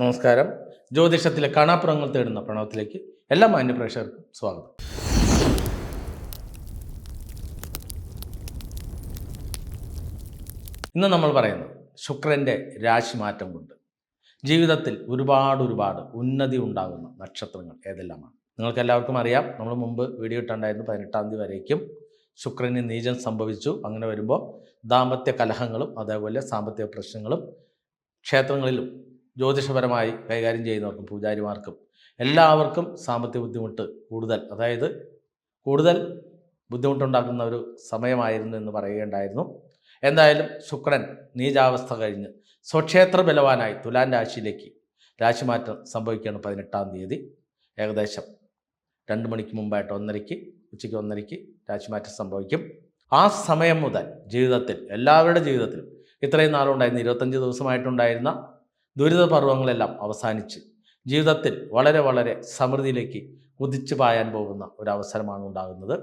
നമസ്കാരം. ജ്യോതിഷത്തിലെ കാണാപ്പുറങ്ങൾ തേടുന്ന പ്രണവത്തിലേക്ക് എല്ലാ മാന്യപ്രേക്ഷകർക്കും സ്വാഗതം. ഇന്ന് നമ്മൾ പറയുന്നത് ശുക്രന്റെ രാശിമാറ്റം കൊണ്ട്. ജീവിതത്തിൽ ഒരുപാട് ഒരുപാട് ഉന്നതി ഉണ്ടാകുന്ന നക്ഷത്രങ്ങൾ ഏതെല്ലാമാണ്? നിങ്ങൾക്ക് എല്ലാവർക്കും അറിയാം നമ്മൾ മുമ്പ് വീഡിയോ ഇട്ടുണ്ടായിരുന്നു പതിനെട്ടാം തീയതി വരേക്കും. ശുക്രന് നീചം സംഭവിച്ചു. അങ്ങനെ വരുമ്പോൾ ദാമ്പത്യ കലഹങ്ങളും അതേപോലെ സാമ്പത്തിക പ്രശ്നങ്ങളും ക്ഷേത്രങ്ങളിലും ജ്യോതിഷപരമായി കൈകാര്യം ചെയ്യുന്നവർക്കും പൂജാരിമാർക്കും എല്ലാവർക്കും സാമ്പത്തിക ബുദ്ധിമുട്ട് കൂടുതൽ. അതായത് കൂടുതൽ ബുദ്ധിമുട്ടുണ്ടാക്കുന്ന ഒരു സമയമായിരുന്നു എന്ന് പറയുകയുണ്ടായിരുന്നു. എന്തായാലും ശുക്രൻ നീചാവസ്ഥ കഴിഞ്ഞ് സ്വക്ഷേത്ര ബലവാനായി തുലാൻ രാശിയിലേക്ക് രാശിമാറ്റം സംഭവിക്കുകയാണ് പതിനെട്ടാം തീയതി. ഏകദേശം രണ്ട് മണിക്ക് മുമ്പായിട്ട് ഒന്നരയ്ക്ക് ഉച്ചയ്ക്ക് ഒന്നരയ്ക്ക് രാശിമാറ്റം സംഭവിക്കും. ആ സമയം മുതൽ ജീവിതത്തിൽ എല്ലാവരുടെ ജീവിതത്തിലും ഇത്രയും നാളുണ്ടായിരുന്ന ഇരുപത്തഞ്ച് ദിവസമായിട്ടുണ്ടായിരുന്ന ദുരിത പർവങ്ങളെല്ലാം അവസാനിച്ച് ജീവിതത്തിൽ വളരെ വളരെ സമൃദ്ധിയിലേക്ക് കുതിച്ചു പായാൻ പോകുന്ന ഒരു അവസരമാണ് ഉണ്ടാകുന്നത്.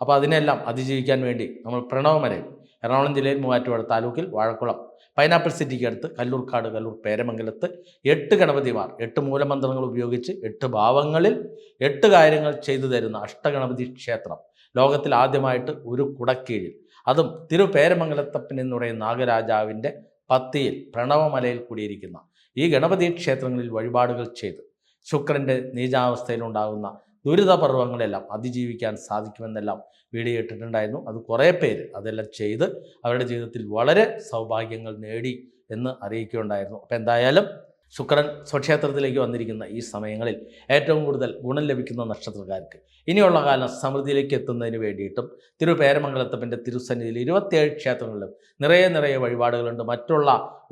അപ്പോൾ അതിനെല്ലാം അതിജീവിക്കാൻ വേണ്ടി നമ്മൾ പ്രണവമരയിൽ എറണാകുളം ജില്ലയിൽ മൂവാറ്റുപുഴ താലൂക്കിൽ വാഴക്കുളം പൈനാപ്പിൾ സിറ്റിക്ക് അടുത്ത് കല്ലൂർക്കാട് കല്ലൂർ പേരമംഗലത്ത് എട്ട് ഗണപതിമാർ എട്ട് മൂലമന്ത്രങ്ങൾ ഉപയോഗിച്ച് എട്ട് ഭാവങ്ങളിൽ എട്ട് കാര്യങ്ങൾ ചെയ്തു തരുന്ന അഷ്ടഗണപതി ക്ഷേത്രം ലോകത്തിൽ ആദ്യമായിട്ട് ഒരു കുടക്കീഴിൽ. അതും തിരുപേരമംഗലത്തപ്പൻ എന്ന് പറയുന്ന നാഗരാജാവിന്റെ പത്തിയിൽ പ്രണവമലയിൽ കൂടിയിരിക്കുന്ന ഈ ഗണപതി ക്ഷേത്രങ്ങളിൽ വഴിപാടുകൾ ചെയ്ത് ശുക്രന്റെ നീചാവസ്ഥയിലുണ്ടാകുന്ന ദുരിതപർവങ്ങളെല്ലാം അതിജീവിക്കാൻ സാധിക്കുമെന്നെല്ലാം വീഡിയോ ഇട്ടിട്ടുണ്ടായിരുന്നു അത് കുറേ പേര് അതെല്ലാം ചെയ്ത് അവരുടെ ജീവിതത്തിൽ വളരെ സൗഭാഗ്യങ്ങൾ നേടി എന്ന് അറിയിക്കുകയുണ്ടായിരുന്നു. അപ്പോൾ എന്തായാലും ശുക്രൻ സ്വക്ഷേത്രത്തിലേക്ക് വന്നിരിക്കുന്ന ഈ സമയങ്ങളിൽ ഏറ്റവും കൂടുതൽ ഗുണം ലഭിക്കുന്ന നക്ഷത്രക്കാർക്ക്. ഇനിയുള്ള കാലം സമൃദ്ധിയിലേക്ക് എത്തുന്നതിന് വേണ്ടിയിട്ടും തിരുപേരമംഗലത്തപ്പന്റെ തിരുസന്നിധിയിൽ ഇരുപത്തിയേഴ് ക്ഷേത്രങ്ങളിലും നിറയെ നിറയെ വഴിപാടുകളുണ്ട്. മറ്റുള്ള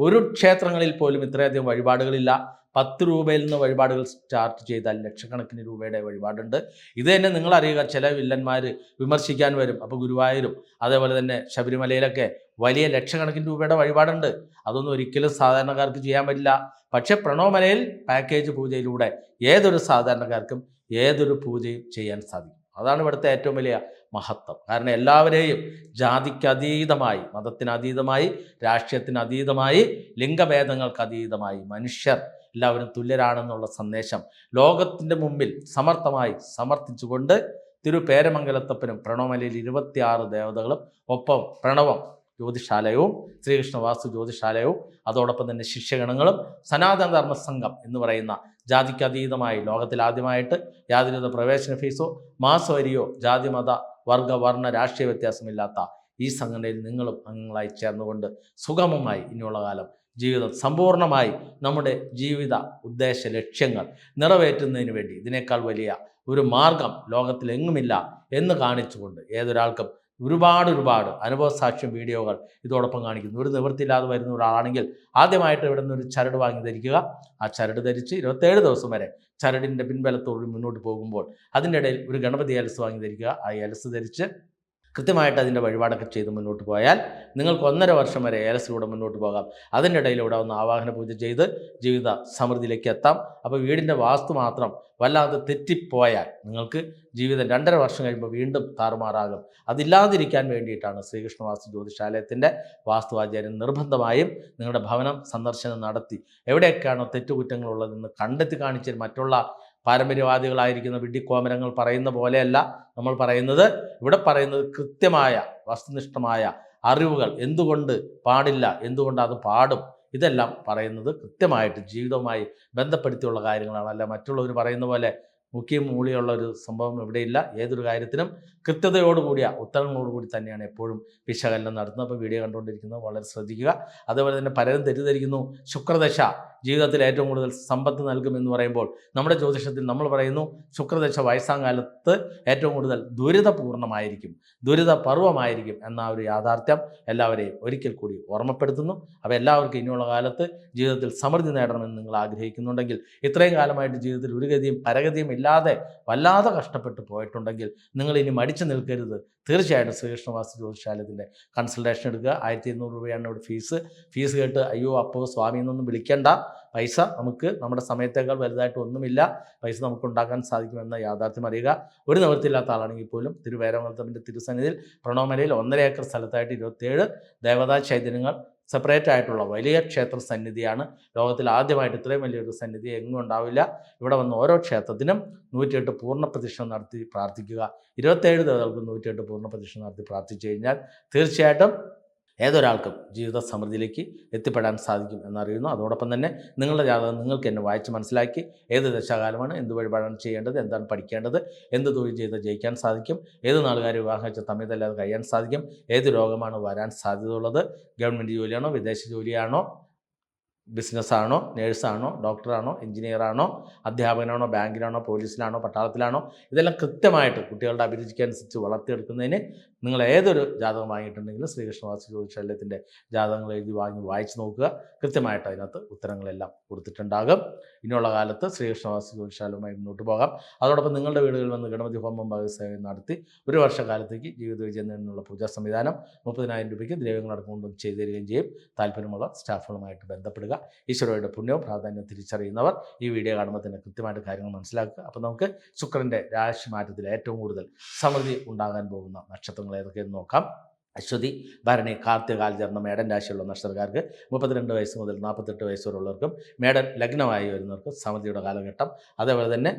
ഒരു ക്ഷേത്രങ്ങളിൽ പോലും ഇത്രയധികം വഴിപാടുകളില്ല. പത്ത് രൂപയിൽ നിന്ന് വഴിപാടുകൾ സ്റ്റാർട്ട് ചെയ്താൽ ലക്ഷക്കണക്കിന് രൂപയുടെ വഴിപാടുണ്ട്. ഇത് തന്നെ നിങ്ങൾ അറിയുക ചില വില്ലന്മാർ വിമർശിക്കാൻ വരും. അപ്പോൾ ഗുരുവായൂരും അതേപോലെ തന്നെ ശബരിമലയിലൊക്കെ വലിയ ലക്ഷക്കണക്കിന് രൂപയുടെ വഴിപാടുണ്ട്. അതൊന്നും ഒരിക്കലും സാധാരണക്കാർക്ക് ചെയ്യാൻ പറ്റില്ല. പക്ഷേ പ്രണവമലയിൽ പാക്കേജ് പൂജയിലൂടെ ഏതൊരു സാധാരണക്കാർക്കും ഏതൊരു പൂജയും ചെയ്യാൻ സാധിക്കും. അതാണ് ഇവിടുത്തെ ഏറ്റവും വലിയ മഹത്വം. കാരണം എല്ലാവരെയും ജാതിക്ക് അതീതമായി രാഷ്ട്രീയത്തിനതീതമായി ലിംഗഭേദങ്ങൾക്കതീതമായി മനുഷ്യർ എല്ലാവരും തുല്യരാണെന്നുള്ള സന്ദേശം ലോകത്തിന്റെ മുമ്പിൽ സമർത്ഥമായി സമർത്ഥിച്ചുകൊണ്ട് തിരുപേരമംഗലത്തപ്പനും പ്രണവമലയിൽ ഇരുപത്തിയാറ് ദേവതകളും ഒപ്പം പ്രണവം ജ്യോതിഷാലയവും ശ്രീകൃഷ്ണ വാസ്തു ജ്യോതിഷാലയവും അതോടൊപ്പം തന്നെ ശിഷ്യഗണങ്ങളും സനാതനധർമ്മ സംഘം എന്ന് പറയുന്ന ജാതിക്കതീതമായി ലോകത്തിൽ ആദ്യമായിട്ട് യാതൊരുവിധ പ്രവേശന ഫീസോ മാസവരിയോ ജാതിമത വർഗ വർണ രാഷ്ട്രീയ വ്യത്യാസമില്ലാത്ത ഈ സംഘടനയിൽ നിങ്ങളും അംഗങ്ങളായി ചേർന്നുകൊണ്ട് സുഗമമായി ഇനിയുള്ള കാലം ജീവിതം സമ്പൂർണമായി നമ്മുടെ ജീവിത ഉദ്ദേശ ലക്ഷ്യങ്ങൾ നിറവേറ്റുന്നതിന് വേണ്ടി ഇതിനേക്കാൾ വലിയ ഒരു മാർഗം ലോകത്തിലെങ്ങുമില്ല എന്ന് കാണിച്ചുകൊണ്ട് ഏതൊരാൾക്കും ഒരുപാട് ഒരുപാട് അനുഭവസാക്ഷ്യം വീഡിയോകൾ ഇതോടൊപ്പം കാണിക്കുന്നു. ഒരു നിവൃത്തിയില്ലാതെ വരുന്ന ഒരാളാണെങ്കിൽ ആദ്യമായിട്ട് ഇവിടെ നിന്ന് ഒരു ചരട് വാങ്ങി ധരിക്കുക. ആ ചരട് ധരിച്ച് ഇരുപത്തേഴ് ദിവസം വരെ ചരടിന്റെ പിൻബലത്തോട് മുന്നോട്ട് പോകുമ്പോൾ അതിന്റെ ഇടയിൽ ഒരു ഗണപതി ഏലസ് വാങ്ങി ധരിക്കുക. ആ ഏലസ് ധരിച്ച് കൃത്യമായിട്ട് അതിന്റെ വഴിപാടൊക്കെ ചെയ്ത് മുന്നോട്ട് പോയാൽ നിങ്ങൾക്ക് ഒന്നര വർഷം വരെ ഏലസിലൂടെ മുന്നോട്ട് പോകാം. അതിന്റെ ഇടയിലൂടെ ഒന്ന് ആവാഹന പൂജ ചെയ്ത് ജീവിത സമൃദ്ധിയിലേക്ക് എത്താം. അപ്പോൾ വീടിന്റെ വാസ്തു മാത്രം വല്ലാതെ തെറ്റിപ്പോയാൽ നിങ്ങൾക്ക് ജീവിതം രണ്ടര വർഷം കഴിയുമ്പോൾ വീണ്ടും താറുമാറാകും. അതില്ലാതിരിക്കാൻ വേണ്ടിയിട്ടാണ് ശ്രീകൃഷ്ണ വാസ്തു ജ്യോതിഷാലയത്തിന്റെ വാസ്തുവാചാര്യൻ നിർബന്ധമായും നിങ്ങളുടെ ഭവനം സന്ദർശനം നടത്തി. എവിടെയൊക്കെയാണോ തെറ്റുകുറ്റങ്ങളുള്ളതെന്ന് കണ്ടെത്തി കാണിച്ച് മറ്റുള്ള പാരമ്പര്യവാദികളായിരിക്കുന്ന വിഡ്ഢിക്കോമരങ്ങൾ പറയുന്ന പോലെയല്ല നമ്മൾ പറയുന്നത്. ഇവിടെ പറയുന്നത് കൃത്യമായ വസ്തുനിഷ്ഠമായ അറിവുകൾ എന്തുകൊണ്ട് പാടില്ല എന്തുകൊണ്ട് അത് പാടും ഇതെല്ലാം പറയുന്നത് കൃത്യമായിട്ട് ജീവിതവുമായി ബന്ധപ്പെടുത്തിയുള്ള കാര്യങ്ങളാണ്. അല്ല മറ്റുള്ളവർ പറയുന്ന പോലെ മുക്കിയും മൂളിയുള്ള ഒരു സംഭവം ഇവിടെയില്ല ഏതൊരു കാര്യത്തിനും കൃത്യതയോടുകൂടിയ ഉത്തരങ്ങളോടുകൂടി തന്നെയാണ് എപ്പോഴും വിശകലനം നടത്തുന്നത്. അപ്പോൾ വീഡിയോ കണ്ടുകൊണ്ടിരിക്കുന്നത് വളരെ ശ്രദ്ധിക്കുക. അതുപോലെ തന്നെ പലരും തെറ്റിദ്ധരിക്കുന്നു. ശുക്രദശ ജീവിതത്തിൽ ഏറ്റവും കൂടുതൽ സമ്പത്ത് നൽകുമെന്ന് പറയുമ്പോൾ നമ്മുടെ ജ്യോതിഷത്തിൽ നമ്മൾ പറയുന്നു ശുക്രദശ വയസ്സാം കാലത്ത് ഏറ്റവും കൂടുതൽ ദുരിതപൂർണമായിരിക്കും. ദുരിത പർവമായിരിക്കും എന്ന ഒരു യാഥാർത്ഥ്യം എല്ലാവരെയും ഒരിക്കൽ കൂടി ഓർമ്മപ്പെടുത്തുന്നു. അപ്പോൾ എല്ലാവർക്കും ഇനിയുള്ള കാലത്ത് ജീവിതത്തിൽ സമൃദ്ധി നേടണമെന്ന് നിങ്ങൾ ആഗ്രഹിക്കുന്നുണ്ടെങ്കിൽ ഇത്രയും കാലമായിട്ട് ജീവിതത്തിൽ ഒരു ഗതിയും പരഗതിയും ഇല്ലാതെ വല്ലാതെ കഷ്ടപ്പെട്ട് പോയിട്ടുണ്ടെങ്കിൽ നിങ്ങൾ ഇനി മടിച്ചു നിൽക്കരുത്. തീർച്ചയായിട്ടും ശ്രീകൃഷ്ണവാസി ജ്യോതിശാലയത്തിന്റെ കൺസൾട്ടേഷൻ എടുക്കുക. ആയിരത്തി ഇരുന്നൂറ് രൂപയാണ് ഇവിടെ ഫീസ് ഫീസ് കേട്ട് അയ്യോ അപ്പോ സ്വാമി എന്നൊന്നും വിളിക്കേണ്ട. പൈസ നമുക്ക് നമ്മുടെ സമയത്തേക്കാൾ വലുതായിട്ട് ഒന്നുമില്ല. പൈസ നമുക്ക് ഉണ്ടാക്കാൻ സാധിക്കുമെന്ന യാഥാർത്ഥ്യം അറിയുക. ഒരു നിവൃത്തിയില്ലാത്ത ആളാണെങ്കിൽ പോലും തിരുവേരമംഗലത്തപ്പന്റെ തിരുസന്നിധിയിൽ പ്രണോമലയിൽ ഒന്നര ഏക്കർ സ്ഥലത്തായിട്ട് ഇരുപത്തേഴ് ദേവതാ ചൈതന്യങ്ങൾ സെപ്പറേറ്റ് ആയിട്ടുള്ള വലിയ ക്ഷേത്ര സന്നിധിയാണ്. ലോകത്തിൽ ആദ്യമായിട്ട് ഇത്രയും വലിയൊരു സന്നിധി എങ്ങും ഉണ്ടാവില്ല. ഇവിടെ വന്ന് ഓരോ ക്ഷേത്രത്തിനും നൂറ്റിയെട്ട് പൂർണ പ്രതിഷ്ഠ നടത്തി പ്രാർത്ഥിക്കുക. ഇരുപത്തേഴ് ദേവതകൾക്ക് നൂറ്റിയെട്ട് പൂർണ പ്രതിഷ്ഠ നടത്തി പ്രാർത്ഥിച്ചു കഴിഞ്ഞാൽ തീർച്ചയായിട്ടും ഏതൊരാൾക്കും ജീവിത സമൃദ്ധിയിലേക്ക് എത്തിപ്പെടാൻ സാധിക്കും എന്നറിയുന്നു. അതോടൊപ്പം തന്നെ നിങ്ങളുടെ ജാതകം നിങ്ങൾക്ക് എന്നെ വായിച്ച് മനസ്സിലാക്കി ഏത് ദശാകാലമാണ് എന്ത് വഴിപാടാണ് ചെയ്യേണ്ടത് എന്താണ് പഠിക്കേണ്ടത് എന്ത് തൊഴിൽ ചെയ്ത് ജയിക്കാൻ സാധിക്കും ഏത് നാളുകാർ വിവാഹം വെച്ച തമ്മിലല്ലാതെ കഴിയാൻ സാധിക്കും ഏത് രോഗമാണ് വരാൻ സാധ്യതയുള്ളത് ഗവൺമെന്റ് ജോലിയാണോ വിദേശ ജോലിയാണോ ബിസിനസ്സാണോ നേഴ്സാണോ ഡോക്ടറാണോ എഞ്ചിനീയറാണോ അധ്യാപകനാണോ ബാങ്കിലാണോ പോലീസിലാണോ പട്ടാളത്തിലാണോ ഇതെല്ലാം കൃത്യമായിട്ട് കുട്ടികളുടെ അഭിരുചിക്കനുസരിച്ച് വളർത്തിയെടുക്കുന്നതിന് നിങ്ങൾ ഏതൊരു ജാതകം വാങ്ങിയിട്ടുണ്ടെങ്കിലും ശ്രീകൃഷ്ണവാസി ജ്യോതിഷാലയത്തിന്റെ ജാതകങ്ങൾ എഴുതി വാങ്ങി വായിച്ചു നോക്കുക. കൃത്യമായിട്ട് അതിനകത്ത് ഉത്തരങ്ങളെല്ലാം കൊടുത്തിട്ടുണ്ടാകും. ഇനിയുള്ള കാലത്ത് ശ്രീകൃഷ്ണവാസി ജ്യോതിഷാലയവുമായി മുന്നോട്ട് പോകാം. അതോടൊപ്പം നിങ്ങളുടെ വീടുകളിൽ വന്ന് ഗണപതി ഹോമം ഭാഗസേവനം നടത്തി ഒരു വർഷക്കാലത്തേക്ക് ജീവിത വിജയം നേടുന്നുള്ള പൂജാ സംവിധാനം മുപ്പതിനായിരം രൂപയ്ക്ക് ദ്രവ്യങ്ങൾ അടക്കം ചെയ്തു തരികയും ചെയ്യും. താല്പര്യമുള്ള സ്റ്റാഫുകളുമായിട്ട് ബന്ധപ്പെടുക. ഈശ്വരയുടെ പുണ്യവും പ്രാധാന്യവും തിരിച്ചറിയുന്നവർ ഈ വീഡിയോ കാണുമ്പോൾ തന്നെ കൃത്യമായിട്ട് കാര്യങ്ങൾ മനസ്സിലാക്കുക. അപ്പോൾ നമുക്ക് ശുക്രന്റെ രാശി മാറ്റത്തിൽ ഏറ്റവും കൂടുതൽ സമൃദ്ധി ഉണ്ടാകാൻ പോകുന്ന നക്ഷത്രങ്ങൾ ഏതൊക്കെയെന്ന് നോക്കാം. അശ്വതി ഭരണി കാർത്തികാൽ ചേർന്ന മേടൻ രാശിയുള്ള നക്ഷത്രക്കാർക്ക് മുപ്പത്തിരണ്ട് വയസ്സ് മുതൽ നാൽപ്പത്തെട്ട് വയസ്സ് വരെയുള്ളവർക്കും മേടൻ ലഗ്നമായി വരുന്നവർക്കും സമൃദ്ധിയുടെ കാലഘട്ടം. അതേപോലെ തന്നെ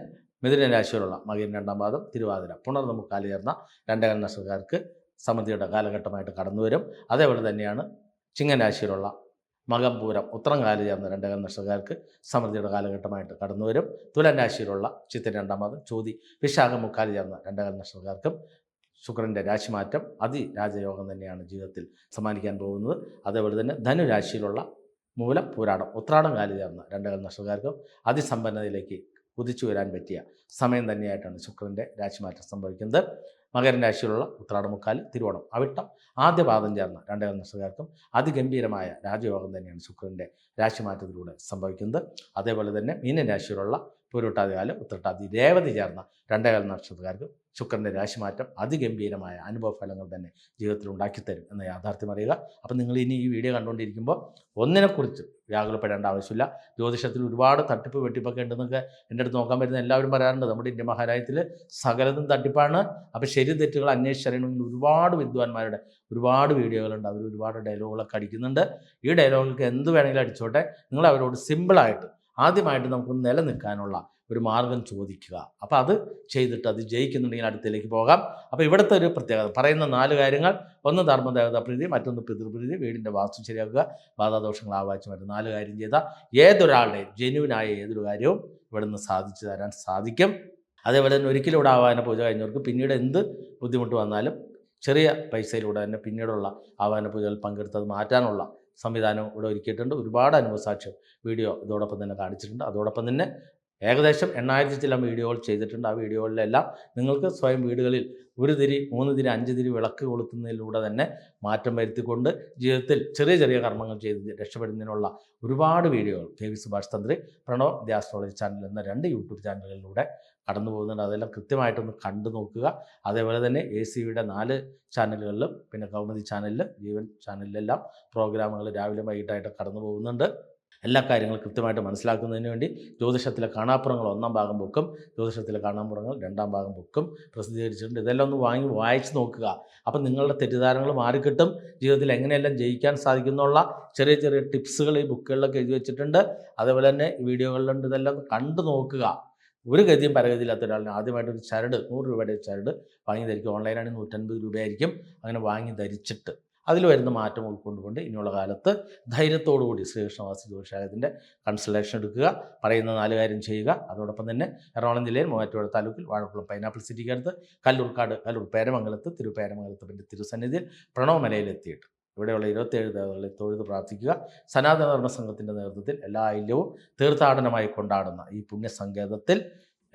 മിഥുന രാശിയിലുള്ള മകൻ രണ്ടാം പാദം തിരുവാതിര പുണർന്ന് മുക്കാലി ചേർന്ന രണ്ടേകാൽ നക്ഷത്രക്കാർക്ക് സമൃദ്ധിയുടെ കാലഘട്ടമായിട്ട് കടന്നു വരും അതേപോലെ തന്നെയാണ് ചിങ്ങൻ രാശിയിലുള്ള മകംപൂരം ഉത്രം കാലി ചേർന്ന രണ്ട് നക്ഷത്രക്കാർക്ക് സമൃദ്ധിയുടെ കാലഘട്ടമായിട്ട് കടന്നു വരും തുലൻ രാശിയിലുള്ള രണ്ടാമത് പാദം ചോതി വിശാഖം മുക്കാലി ചേർന്ന രണ്ടേകാൽ നക്ഷത്രക്കാർക്കും ശുക്രന്റെ രാശിമാറ്റം അതിരാജയോഗം തന്നെയാണ് ജീവിതത്തിൽ സമ്മാനിക്കാൻ പോകുന്നത്. അതേപോലെ തന്നെ ധനുരാശിയിലുള്ള മൂലം പൂരാടം ഉത്രാടം കാലി ചേർന്ന രണ്ടകൽ നക്ഷത്രക്കാർക്കും അതിസമ്പന്നതയിലേക്ക് കുതിച്ചു വരാൻ പറ്റിയ സമയം തന്നെയായിട്ടാണ് ശുക്രന്റെ രാശിമാറ്റം സംഭവിക്കുന്നത്. മകരൻ രാശിയിലുള്ള ഉത്രാടമുക്കാൽ തിരുവോണം. അവിട്ടം ആദ്യ പാദം ചേർന്ന രണ്ടേ നക്ഷത്രക്കാർക്കും അതിഗംഭീരമായ രാജയോഗം തന്നെയാണ് ശുക്രന്റെ രാശിമാറ്റത്തിലൂടെ സംഭവിക്കുന്നത്. അതേപോലെ തന്നെ മീനരാശിയിലുള്ള പൂരോട്ടാതികാലം പൂരുട്ടാതി കാലം ഉത്രട്ടാതി രേവതി ചേർന്ന രണ്ടേകാൽ നക്ഷത്രക്കാർക്കും ശുക്രന്റെ രാശിമാറ്റം അതിഗംഭീരമായ അനുഭവഫലങ്ങൾ തന്നെ ജീവിതത്തിൽ ഉണ്ടാക്കിത്തരും എന്ന യാഥാർത്ഥ്യം അറിയുക. അപ്പം നിങ്ങൾ ഇനി ഈ വീഡിയോ കണ്ടുകൊണ്ടിരിക്കുമ്പോൾ ഒന്നിനെക്കുറിച്ച് വ്യാകുലപ്പെടേണ്ട ആവശ്യമില്ല. ജ്യോതിഷത്തിൽ ഒരുപാട് തട്ടിപ്പ് വെട്ടിപ്പൊക്കെ ഉണ്ടെന്നൊക്കെ എന്റെ അടുത്ത് നോക്കാൻ പറ്റുന്ന എല്ലാവരും പറയാറുണ്ട്. നമ്മുടെ ഇന്ത്യ മഹാരാജ്യത്തിൽ സകലതും തട്ടിപ്പാണ്. അപ്പോൾ ശരി തെറ്റുകൾ അന്വേഷിച്ചറിയണമെങ്കിൽ ഒരുപാട് വിദ്വാൻമാരുടെ ഒരുപാട് വീഡിയോകളുണ്ട് അവർ ഒരുപാട് ഡയലോഗുകളൊക്കെ അടിക്കുന്നുണ്ട്. ഈ ഡയലോഗുകൾക്ക് എന്ത് വേണമെങ്കിലും അടിച്ചോട്ടെ. നിങ്ങൾ അവരോട് സിമ്പിളായിട്ട് ആദ്യമായിട്ട് നമുക്ക് നിലനിൽക്കാനുള്ള ഒരു മാർഗം ചോദിക്കുക. അപ്പോൾ അത് ചെയ്തിട്ട് അത് ജയിക്കുന്നുണ്ടെങ്കിൽ അടുത്തേക്ക് പോകാം. അപ്പോൾ ഇവിടുത്തെ ഒരു പ്രത്യേകത പറയുന്ന നാല് കാര്യങ്ങൾ. ഒന്ന് ധർമ്മദേവതാ പ്രീതി മറ്റൊന്ന് പിതൃപ്രീതി വീടിന്റെ വാസ്തു ശരിയാക്കുക ബാധാദോഷങ്ങൾ ആവാച്ചു മറ്റു നാല് കാര്യം ചെയ്താൽ ഏതൊരാളുടെയും ജെനുവിനായ ഏതൊരു കാര്യവും ഇവിടുന്ന് സാധിച്ചു തരാൻ സാധിക്കും. അതേപോലെ തന്നെ ഒരിക്കലും ഇവിടെ ആവാന പൂജ കഴിഞ്ഞവർക്ക് പിന്നീട് എന്ത് ബുദ്ധിമുട്ട് വന്നാലും ചെറിയ പൈസയിലൂടെ തന്നെ പിന്നീടുള്ള ആവാന പൂജകൾ പങ്കെടുത്തത് മാറ്റാനുള്ള സംവിധാനം ഇവിടെ ഒരുക്കിയിട്ടുണ്ട്. ഒരുപാട് അനുഭവസാക്ഷ്യം വീഡിയോ ഇതോടൊപ്പം തന്നെ കാണിച്ചിട്ടുണ്ട്. അതോടൊപ്പം തന്നെ ഏകദേശം എണ്ണായിരത്തി ചില വീഡിയോകൾ ചെയ്തിട്ടുണ്ട്. ആ വീഡിയോകളിലെല്ലാം നിങ്ങൾക്ക് സ്വയം വീടുകളിൽ ഒരു തിരി മൂന്ന് തിരി അഞ്ച് തിരി വിളക്ക് കൊളുത്തുന്നതിലൂടെ തന്നെ മാറ്റം വരുത്തിക്കൊണ്ട് ജീവിതത്തിൽ ചെറിയ ചെറിയ കർമ്മങ്ങൾ ചെയ്ത് രക്ഷപ്പെടുന്നതിനുള്ള ഒരുപാട് വീഡിയോകൾ കെ വി സുഭാഷ് തന്ത്രി പ്രണവ് ദി ആസ്ട്രോളജി ചാനൽ എന്ന രണ്ട് യൂട്യൂബ് ചാനലുകളിലൂടെ കടന്നു പോകുന്നുണ്ട്. അതെല്ലാം കൃത്യമായിട്ടൊന്ന് കണ്ടു നോക്കുക. അതേപോലെ തന്നെ എ സി വിയുടെ നാല് ചാനലുകളിലും പിന്നെ കൗമുദി ചാനലിൽ ജീവൻ ചാനലിലെല്ലാം പ്രോഗ്രാമുകൾ രാവിലെ വൈകിട്ടായിട്ട് കടന്നു പോകുന്നുണ്ട്. എല്ലാ കാര്യങ്ങളും കൃത്യമായിട്ട് മനസ്സിലാക്കുന്നതിന് വേണ്ടി ജ്യോതിഷത്തിലെ കാണാപ്പുറങ്ങൾ ഒന്നാം ഭാഗം ബുക്കും ജ്യോതിഷത്തിലെ കാണാപ്പുറങ്ങൾ രണ്ടാം ഭാഗം ബുക്കും പ്രസിദ്ധീകരിച്ചിട്ടുണ്ട്. ഇതെല്ലാം ഒന്ന് വാങ്ങി വായിച്ച് നോക്കുക. അപ്പം നിങ്ങളുടെ തെറ്റിദ്ധാരണകൾ മാറിക്കിട്ടും. ജീവിതത്തിൽ എങ്ങനെയെല്ലാം ജയിക്കാൻ സാധിക്കുന്നുള്ള ചെറിയ ചെറിയ ടിപ്സുകൾ ഈ ബുക്കുകളിലൊക്കെ എഴുതി വെച്ചിട്ടുണ്ട്. അതേപോലെ തന്നെ വീഡിയോകളിലുണ്ട് ഇതെല്ലാം കണ്ടു നോക്കുക. ഒരു ഗതിയും പരഗതിയില്ലാത്ത ഒരാളിന് ആദ്യമായിട്ട് ഒരു ചരട് നൂറ് രൂപയുടെ ചരട് വാങ്ങി ധരിക്കും ഓൺലൈനാണെങ്കിൽ നൂറ്റൻപത് രൂപയായിരിക്കും. അങ്ങനെ വാങ്ങി ധരിച്ചിട്ട്. അതിൽ വരുന്ന മാറ്റം ഉൾക്കൊണ്ടുകൊണ്ട് ഇനിയുള്ള കാലത്ത് ധൈര്യത്തോടുകൂടി ശ്രീകൃഷ്ണവാസി ജ്യോതിഷാലയത്തിന്റെ കൺസൾട്ടേഷൻ എടുക്കുക പറയുന്ന നാല് കാര്യം ചെയ്യുക. അതോടൊപ്പം തന്നെ എറണാകുളം ജില്ലയിൽ മൂവാറ്റുപുഴ താലൂക്കിൽ വാഴക്കുളം പൈനാപ്പിൾ സിറ്റിക്കടുത്ത് കല്ലൂർക്കാട് കല്ലൂർ പേരമംഗലത്ത് തിരുപ്പേരമംഗലത്ത് പിന്നെ തിരുസന്നിധിയിൽ പ്രണവമലയിലെത്തിയിട്ട്. ഇവിടെയുള്ള ഇരുപത്തേഴ് ദേവതകളെ തൊഴുത് പ്രാർത്ഥിക്കുക. സനാതനധർമ്മ സംഘത്തിന്റെ നേതൃത്വത്തിൽ എല്ലാ ഐല്യവും തീർത്ഥാടനമായി കൊണ്ടാടുന്ന ഈ പുണ്യസങ്കേതത്തിൽ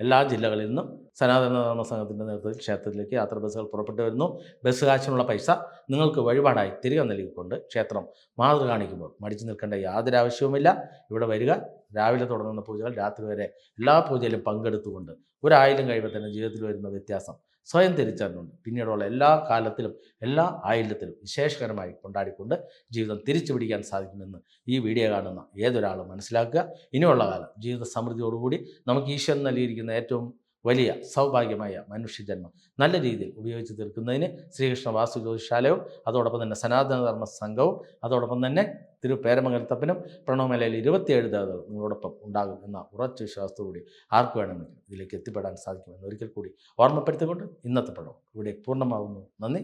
എല്ലാ ജില്ലകളിൽ നിന്നും സനാതന ധർമ്മ സംഘത്തിന്റെ നേതൃത്വത്തിൽ ക്ഷേത്രത്തിലേക്ക് യാത്ര ബസ്സുകൾ പുറപ്പെട്ടു വരുന്നു. ബസ് കാശിനുള്ള പൈസ നിങ്ങൾക്ക് വഴിപാടായി തിരികെ നൽകിക്കൊണ്ട് ക്ഷേത്രം മാതൃ കാണിക്കുമ്പോൾ മടിച്ചു നിൽക്കേണ്ട യാതൊരു ആവശ്യവുമില്ല. ഇവിടെ വരിക. രാവിലെ തുടങ്ങുന്ന പൂജകൾ രാത്രി വരെ എല്ലാ പൂജയിലും പങ്കെടുത്തുകൊണ്ട് ഒരായിരം കഴിയുമ്പോൾ തന്നെ ജീവിതത്തിൽ വരുന്ന വ്യത്യാസം സ്വയം തിരിച്ചറിഞ്ഞുകൊണ്ട് പിന്നീടുള്ള എല്ലാ കാലത്തിലും എല്ലാ ആയില്യത്തിലും വിശേഷകരമായി കൊണ്ടാടിക്കൊണ്ട് ജീവിതം തിരിച്ചു പിടിക്കാൻ സാധിക്കുമെന്ന് ഈ വീഡിയോ കാണുന്ന ഏതൊരാളും മനസ്സിലാക്കുക. ഇനിയുള്ള കാലം ജീവിത സമൃദ്ധിയോടുകൂടി നമുക്ക് ഈശ്വരൻ നൽകിയിരിക്കുന്ന ഏറ്റവും വലിയ സൗഭാഗ്യമായ മനുഷ്യജന്മം നല്ല രീതിയിൽ ഉപയോഗിച്ച് തീർക്കുന്നതിന് ശ്രീകൃഷ്ണ വാസു ജ്യോതിശാലയും അതോടൊപ്പം തന്നെ സനാതനധർമ്മ സംഘവും അതോടൊപ്പം തന്നെ തിരു പേരമംഗലത്തപ്പനും പ്രണവമേലയിൽ ഇരുപത്തിയേഴ് ദേവതകൾ നിങ്ങളോടൊപ്പം ഉണ്ടാകും എന്ന ഉറച്ച വിശ്വാസത്തോടുകൂടി ആർക്ക് വേണമെങ്കിലും ഇതിലേക്ക് എത്തിപ്പെടാൻ സാധിക്കുമെന്ന് ഒരിക്കൽ കൂടി ഓർമ്മപ്പെടുത്തിക്കൊണ്ട് ഇന്നത്തെ പ്രണവം ഇവിടെ പൂർണമാകുന്നു നന്ദി.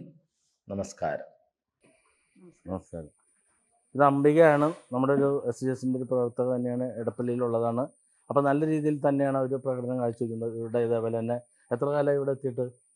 നമസ്കാരം. നമസ്കാരം. ഇത് അംബികയാണ്. നമ്മുടെ ഒരു എസ് ജി എസിന്റെ ഒരു പ്രവർത്തക തന്നെയാണ് എടപ്പള്ളിയിലുള്ളതാണ്. അപ്പോൾ നല്ല രീതിയിൽ തന്നെയാണ് അവർ പ്രകടനം കാഴ്ചവെക്കുന്നത്. ഇവിടെ ഇതേപോലെ തന്നെ. എത്ര കാലം ഇവിടെ എത്തിയിട്ട്?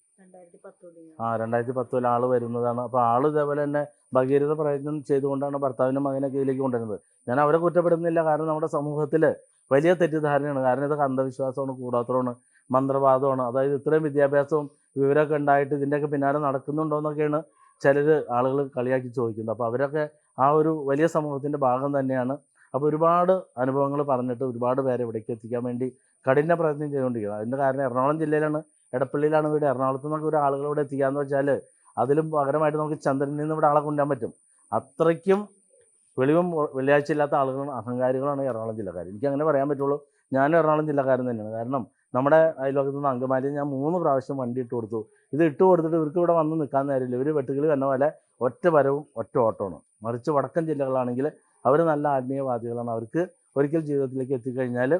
ആ രണ്ടായിരത്തി പത്തിൽ ആൾ വരുന്നതാണ്. അപ്പോൾ ആൾ ഇതേപോലെ തന്നെ ഭഗീരഥ പ്രയത്നം ചെയ്തുകൊണ്ടാണ് ഭർത്താവിനും മകനെ കീഴിലേക്ക് കൊണ്ടുവരുന്നത്. ഞാൻ അവരെ കുറ്റപ്പെടുന്നില്ല. കാരണം നമ്മുടെ സമൂഹത്തിൽ വലിയ തെറ്റിദ്ധാരണയാണ്. കാരണം ഇതൊക്കെ അന്ധവിശ്വാസമാണ് കൂടാത്തതാണ് മന്ത്രവാദമാണ്. അതായത് ഇത്രയും വിദ്യാഭ്യാസവും വിവരമൊക്കെ ഉണ്ടായിട്ട് ഇതിന്റെയൊക്കെ പിന്നാലെ നടക്കുന്നുണ്ടോ എന്നൊക്കെയാണ് ചിലർ ആളുകൾ കളിയാക്കി ചോദിക്കുന്നത്. അപ്പോൾ അവരൊക്കെ ആ ഒരു വലിയ സമൂഹത്തിന്റെ ഭാഗം തന്നെയാണ്. അപ്പോൾ ഒരുപാട് അനുഭവങ്ങൾ പറഞ്ഞിട്ട് ഒരുപാട് പേരെ ഇവിടേക്ക് എത്തിക്കാൻ വേണ്ടി കഠിന പ്രയത്നം ചെയ്തുകൊണ്ടിരിക്കുന്നത്. അതിന്റെ കാരണം എറണാകുളം ജില്ലയിലാണ് എടപ്പള്ളിയിലാണ് വീട്. എറണാകുളത്ത് നിന്നൊക്കെ ഒരു ആളുകൾ ഇവിടെ എത്തിക്കാന്ന് വെച്ചാൽ അതിലും പകരമായിട്ട് നമുക്ക് ചന്ദ്രനിൽ നിന്ന് ഇവിടെ ആളെ കൊണ്ടുവരാൻ പറ്റും. അത്രയ്ക്കും വെളിവും വെള്ളിയാഴ്ച ഇല്ലാത്ത ആളുകളാണ് അഹങ്കാരികളാണ് എറണാകുളം ജില്ലക്കാർ. എനിക്ക് അങ്ങനെ പറയാൻ പറ്റുള്ളൂ. ഞാനും എറണാകുളം ജില്ലക്കാരൻ തന്നെയാണ്. കാരണം നമ്മുടെ അയൽവക്കത്ത് നിന്ന് അങ്കമാലി ഞാൻ മൂന്ന് പ്രാവശ്യം വണ്ടി ഇട്ട് കൊടുത്തു. ഇത് ഇട്ട് കൊടുത്തിട്ട് ഇവർക്ക് ഇവിടെ വന്ന് നിൽക്കാൻ നേരമില്ല. ഇവർ വെട്ടുകിളി വന്ന പോലെ ഒറ്റ വരവും ഒറ്റ ഓട്ടമാണ്. മറിച്ച് വടക്കൻ ജില്ലകളാണെങ്കിൽ അവർ നല്ല ആത്മീയവാദികളാണ്. അവർക്ക് ഒരിക്കൽ ജീവിതത്തിലേക്ക് എത്തിക്കഴിഞ്ഞാൽ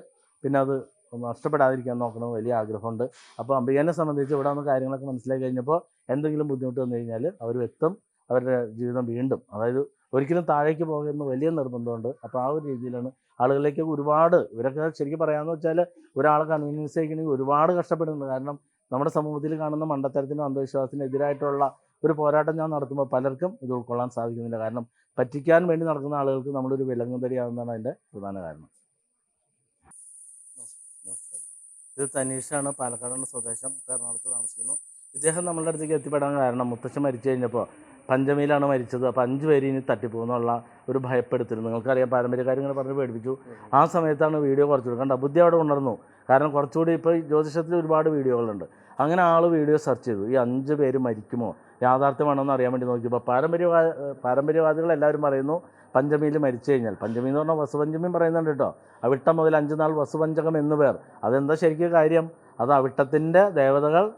പിന്നെ അത് നഷ്ടപ്പെടാതിരിക്കാൻ നോക്കണം വലിയ ആഗ്രഹമുണ്ട്. അപ്പോൾ അംബികനെ സംബന്ധിച്ച് ഇവിടെ ഒന്ന് കാര്യങ്ങളൊക്കെ മനസ്സിലാക്കി കഴിഞ്ഞപ്പോൾ എന്തെങ്കിലും ബുദ്ധിമുട്ട് വന്നു കഴിഞ്ഞാൽ അവർ വ്യക്തം അവരുടെ ജീവിതം വീണ്ടും. അതായത് ഒരിക്കലും താഴേക്ക് പോകുന്ന വലിയ നിർബന്ധമുണ്ട്. അപ്പോൾ ആ ഒരു രീതിയിലാണ് ആളുകളിലേക്ക് ഒരുപാട് ഇവരൊക്കെ ശരിക്കും പറയാമെന്ന് വെച്ചാൽ ഒരാളെ കൺവീനിയൻസ് ചെയ്യണമെങ്കിൽ ഒരുപാട് കഷ്ടപ്പെടുന്നുണ്ട്. കാരണം നമ്മുടെ സമൂഹത്തിൽ കാണുന്ന മണ്ടത്തരത്തിനും അന്ധവിശ്വാസത്തിനും എതിരായിട്ടുള്ള ഒരു പോരാട്ടം ഞാൻ നടത്തുമ്പോൾ പലർക്കും ഇത് ഉൾക്കൊള്ളാൻ സാധിക്കുന്നില്ല. കാരണം പറ്റിക്കാൻ വേണ്ടി നടക്കുന്ന ആളുകൾക്ക് നമ്മളൊരു വിലങ്ങുതടിയാവുന്നതാണ് അതിന്റെ പ്രധാന കാരണം. ഇത് തനീഷാണ് പാലക്കാടാണ് സ്വദേശം. എറണാകുളത്ത് താമസിക്കുന്നു. ഇദ്ദേഹം നമ്മളുടെ അടുത്തേക്ക് എത്തിപ്പെടാൻ കാരണം മുത്തച്ഛൻ മരിച്ചു കഴിഞ്ഞപ്പോൾ പഞ്ചമിയിലാണ് മരിച്ചത്. അപ്പോൾ അഞ്ച് പേര് ഇനി തട്ടിപ്പോകുന്നുള്ള ഒരു ഭയപ്പെടുത്തൽ നിങ്ങൾക്കറിയാം. പാരമ്പര്യ കാര്യങ്ങൾ പറഞ്ഞ് പേടിപ്പിച്ചു. ആ സമയത്താണ് വീഡിയോ കുറച്ചുകൂടി കണ്ട ബുദ്ധി അവിടെ ഉണർന്നു. കാരണം കുറച്ചുകൂടി ഇപ്പോൾ ജ്യോതിഷത്തിൽ ഒരുപാട് വീഡിയോകളുണ്ട്. അങ്ങനെ ആൾ വീഡിയോ സെർച്ച് ചെയ്തു. ഈ അഞ്ച് പേര് മരിക്കുമോ? യാഥാർത്ഥ്യമാണോ എന്ന് അറിയാൻ വേണ്ടി നോക്കിയപ്പോൾ പാരമ്പര്യവാ പാരമ്പര്യവാദികൾ എല്ലാവരും പറയുന്നു പഞ്ചമിയിൽ മരിച്ചു കഴിഞ്ഞാൽ. പഞ്ചമി എന്ന് പറഞ്ഞാൽ വസുപഞ്ചമിയും പറയുന്നുണ്ട് കേട്ടോ. അവിട്ടം മുതൽ അഞ്ച് നാൾ വസുപഞ്ചകം എന്ന് പേർ. അതെന്താ ശരിക്കും കാര്യം? അത് അവിട്ടത്തിന്റെ ദേവതകൾ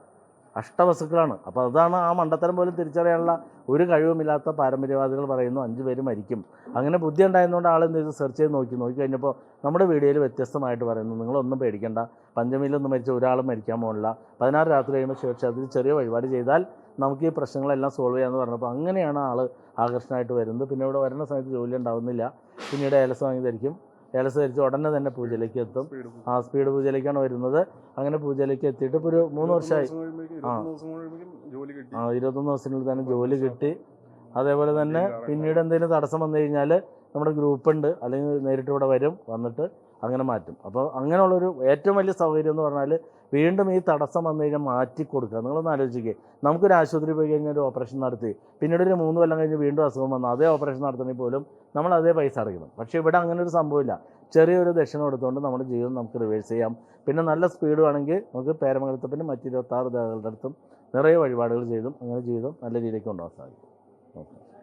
അഷ്ടവസുക്കളാണ്. അപ്പോൾ അതാണ് ആ മണ്ടത്തരം പോലും തിരിച്ചറിയാനുള്ള ഒരു കഴിവുമില്ലാത്ത പാരമ്പര്യവാദികൾ പറയുന്നു അഞ്ച് പേര് മരിക്കും. അങ്ങനെ ബുദ്ധി ഉണ്ടായതുകൊണ്ട് എന്ത് ചെയ്തു? സെർച്ച് ചെയ്ത് നോക്കി. നോക്കി കഴിഞ്ഞപ്പോൾ നമ്മുടെ വീഡിയോയിൽ വ്യത്യസ്തമായിട്ട് പറയുന്നു നിങ്ങളൊന്നും പേടിക്കേണ്ട. പഞ്ചമിയിലൊന്നും മരിച്ച ഒരാളും മരിക്കാൻ പോകില്ല പതിനാറ് രാത്രി കഴിയുമ്പോൾ അതിൽ ചെറിയ വഴിപാട് ചെയ്താൽ നമുക്ക് ഈ പ്രശ്നങ്ങളെല്ലാം സോൾവ് ചെയ്യാമെന്ന് പറഞ്ഞപ്പോൾ അങ്ങനെയാണ് ആൾ ആകർഷണമായിട്ട് വരുന്നത്. പിന്നെ ഇവിടെ വരുന്ന സമയത്ത് ജോലി ഉണ്ടാവുന്നില്ല. പിന്നീട് ഏലസ് വാങ്ങി ധരിക്കും ഏലസ് ധരിച്ച് ഉടനെ തന്നെ പൂജയിലേക്ക് എത്തും. ആ സ്പീഡ് പൂജയിലേക്കാണ് വരുന്നത്. അങ്ങനെ പൂജയിലേക്ക് എത്തിയിട്ട് ഇപ്പോൾ ഒരു മൂന്ന് വർഷമായി. ആ. ആ ഇരുപത്തൊന്ന് ദിവസത്തിനുള്ളിൽ തന്നെ ജോലി കിട്ടി. അതേപോലെ തന്നെ പിന്നീട് എന്തെങ്കിലും തടസ്സം വന്നു കഴിഞ്ഞാൽ നമ്മുടെ ഗ്രൂപ്പുണ്ട്. അല്ലെങ്കിൽ നേരിട്ട് ഇവിടെ വരും. വന്നിട്ട് അങ്ങനെ മാറ്റും. അപ്പോൾ അങ്ങനെയുള്ളൊരു ഏറ്റവും വലിയ സൗകര്യം എന്ന് പറഞ്ഞാൽ വീണ്ടും ഈ തടസ്സം വന്നു കഴിഞ്ഞാൽ മാറ്റി കൊടുക്കുക. നിങ്ങളൊന്ന് ആലോചിക്കുക നമുക്കൊരു ആശുപത്രി പോയി കഴിഞ്ഞാൽ ഒരു ഓപ്പറേഷൻ നടത്തി. പിന്നീട് ഒരു മൂന്ന് കൊല്ലം കഴിഞ്ഞ് വീണ്ടും അസുഖം വന്നു അതേ ഓപ്പറേഷൻ നടത്തണമെങ്കിൽ പോലും നമ്മൾ അതേ പൈസ അടയ്ക്കണം. പക്ഷേ ഇവിടെ അങ്ങനെ ഒരു സംഭവമില്ല. ചെറിയൊരു ദക്ഷിണ എടുത്തുകൊണ്ട് നമ്മുടെ ജീവിതം നമുക്ക് റിവേഴ്സ് ചെയ്യാം. പിന്നെ നല്ല സ്പീഡ് വേണമെങ്കിൽ നമുക്ക് പേരമംഗലത്തപ്പിനും മറ്റിരുപത്താറ് ദേവകളുടെ അടുത്തും നിറയെ വഴിപാടുകൾ ചെയ്തും അങ്ങനെ ജീവിതം നല്ല രീതിയിലേക്ക് കൊണ്ടുപോകാൻ സാധിക്കും.